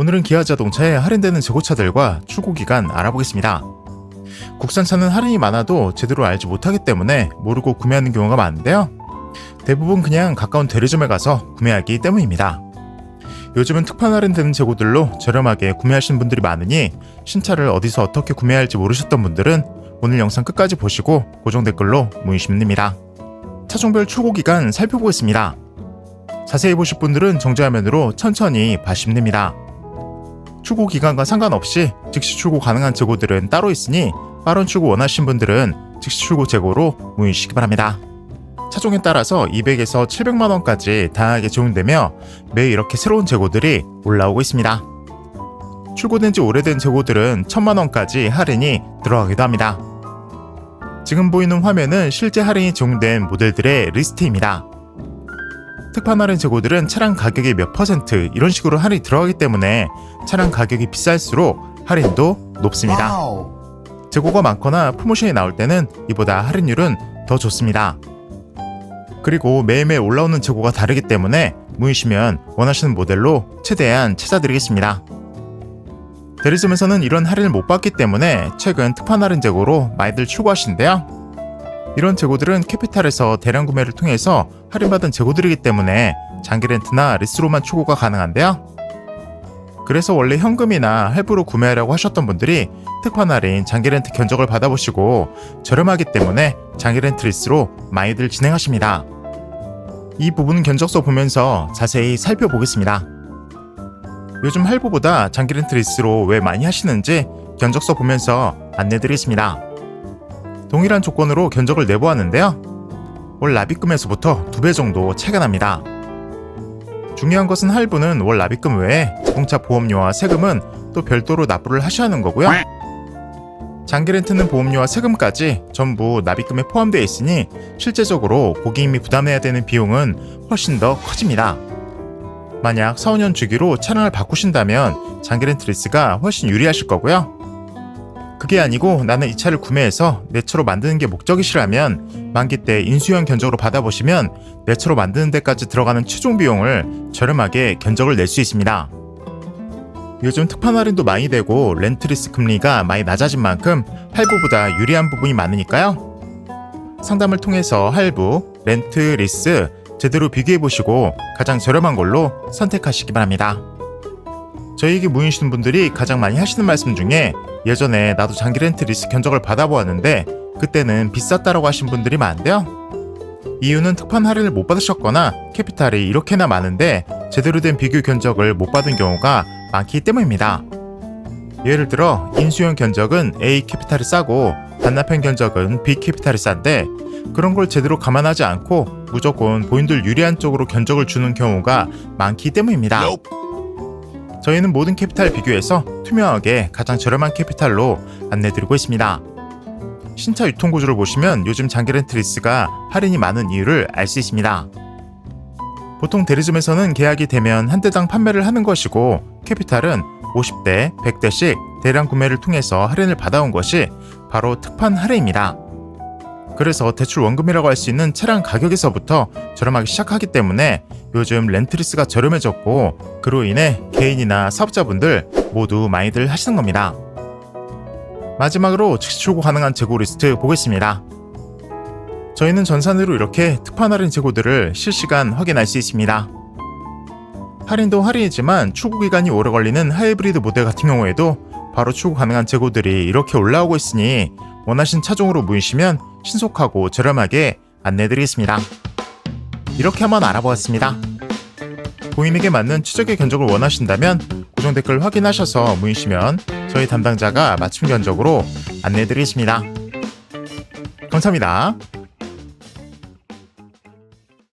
오늘은 기아 자동차의 할인되는 재고차들과 출고 기간 알아보겠습니다. 국산차는 할인이 많아도 제대로 알지 못하기 때문에 모르고 구매하는 경우가 많은데요. 대부분 그냥 가까운 대리점에 가서 구매하기 때문입니다. 요즘은 특판 할인되는 재고들로 저렴하게 구매하시는 분들이 많으니 신차를 어디서 어떻게 구매할지 모르셨던 분들은 오늘 영상 끝까지 보시고 고정 댓글로 문의 주시면 됩니다. 차종별 출고 기간 살펴보겠습니다. 자세히 보실 분들은 정지화면으로 천천히 봐주시면 됩니다. 출고 기간과 상관없이 즉시 출고 가능한 재고들은 따로 있으니 빠른 출고 원하시는 분들은 즉시 출고 재고로 문의 주시기 바랍니다. 차종에 따라서 200에서 700만 원까지 다양하게 적용되며 매일 이렇게 새로운 재고들이 올라오고 있습니다. 출고된 지 오래된 재고들은 1000만 원까지 할인이 들어가기도 합니다. 지금 보이는 화면은 실제 할인이 적용된 모델들의 리스트입니다. 특판 할인 재고들은 차량 가격의 몇 퍼센트 이런 식으로 할인이 들어가기 때문에 차량 가격이 비쌀수록 할인도 높습니다. 재고가 많거나 프로모션이 나올 때는 이보다 할인율은 더 좋습니다. 그리고 매일매일 올라오는 재고가 다르기 때문에 문의시면 원하시는 모델로 최대한 찾아드리겠습니다. 대리점에서는 이런 할인을 못 받기 때문에 최근 특판 할인 재고로 많이들 출고하시는데요. 이런 재고들은 캐피탈에서 대량 구매를 통해서 할인받은 재고들이기 때문에 장기 렌트나 리스로만 출고가 가능한데요. 그래서 원래 현금이나 할부로 구매하려고 하셨던 분들이 특판 할인 장기 렌트 견적을 받아보시고 저렴하기 때문에 장기 렌트 리스로 많이들 진행하십니다. 이 부분 견적서 보면서 자세히 살펴보겠습니다. 요즘 할부보다 장기 렌트 리스로 왜 많이 하시는지 견적서 보면서 안내드리겠습니다. 동일한 조건으로 견적을 내보았는데요. 월 납입금에서부터 두 배 정도 차이가 납니다. 중요한 것은 할부는 월 납입금 외에 자동차 보험료와 세금은 또 별도로 납부를 하셔야 하는 거고요. 장기 렌트는 보험료와 세금까지 전부 납입금에 포함되어 있으니 실제적으로 고객님이 부담해야 되는 비용은 훨씬 더 커집니다. 만약 4, 5년 주기로 차량을 바꾸신다면 장기 렌트 리스가 훨씬 유리하실 거고요. 그게 아니고 나는 이 차를 구매해서 내 차로 만드는 게 목적이시라면 만기 때 인수형 견적으로 받아보시면 내 차로 만드는 데까지 들어가는 최종 비용을 저렴하게 견적을 낼 수 있습니다. 요즘 특판 할인도 많이 되고 렌트리스 금리가 많이 낮아진 만큼 할부보다 유리한 부분이 많으니까요. 상담을 통해서 할부, 렌트, 리스 제대로 비교해 보시고 가장 저렴한 걸로 선택하시기 바랍니다. 저희에게 주시는 분들이 가장 많이 하시는 말씀 중에 예전에 나도 장기 렌트 리스 견적을 받아보았는데 그때는 비쌌다라고 하신 분들이 많은데요. 이유는 특판 할인을 못 받으셨거나 캐피탈이 이렇게나 많은데 제대로 된 비교 견적을 못 받은 경우가 많기 때문입니다. 예를 들어 인수형 견적은 A 캐피탈이 싸고 반납형 견적은 B 캐피탈이 싼데 그런 걸 제대로 감안하지 않고 무조건 본인들 유리한 쪽으로 견적을 주는 경우가 많기 때문입니다. 저희는 모든 캐피탈 비교해서 투명하게 가장 저렴한 캐피탈로 안내드리고 있습니다. 신차 유통 구조를 보시면 요즘 장기 렌트 리스가 할인이 많은 이유를 알 수 있습니다. 보통 대리점에서는 계약이 되면 한 대당 판매를 하는 것이고 캐피탈은 50대, 100대씩 대량 구매를 통해서 할인을 받아온 것이 바로 특판 할인입니다. 그래서 대출 원금이라고 할 수 있는 차량 가격에서부터 저렴하기 시작하기 때문에 요즘 렌트리스가 저렴해졌고 그로 인해 개인이나 사업자분들 모두 많이들 하시는 겁니다. 마지막으로 즉시 출고 가능한 재고 리스트 보겠습니다. 저희는 전산으로 이렇게 특판 할인 재고들을 실시간 확인할 수 있습니다. 할인도 할인이지만 출고 기간이 오래 걸리는 하이브리드 모델 같은 경우에도 바로 출고 가능한 재고들이 이렇게 올라오고 있으니 원하신 차종으로 문의시면 신속하고 저렴하게 안내드리겠습니다. 이렇게 한번 알아보았습니다. 고객에게 맞는 최적의 견적을 원하신다면 고정 댓글 확인하셔서 문의시면 저희 담당자가 맞춤 견적으로 안내드리겠습니다. 감사합니다.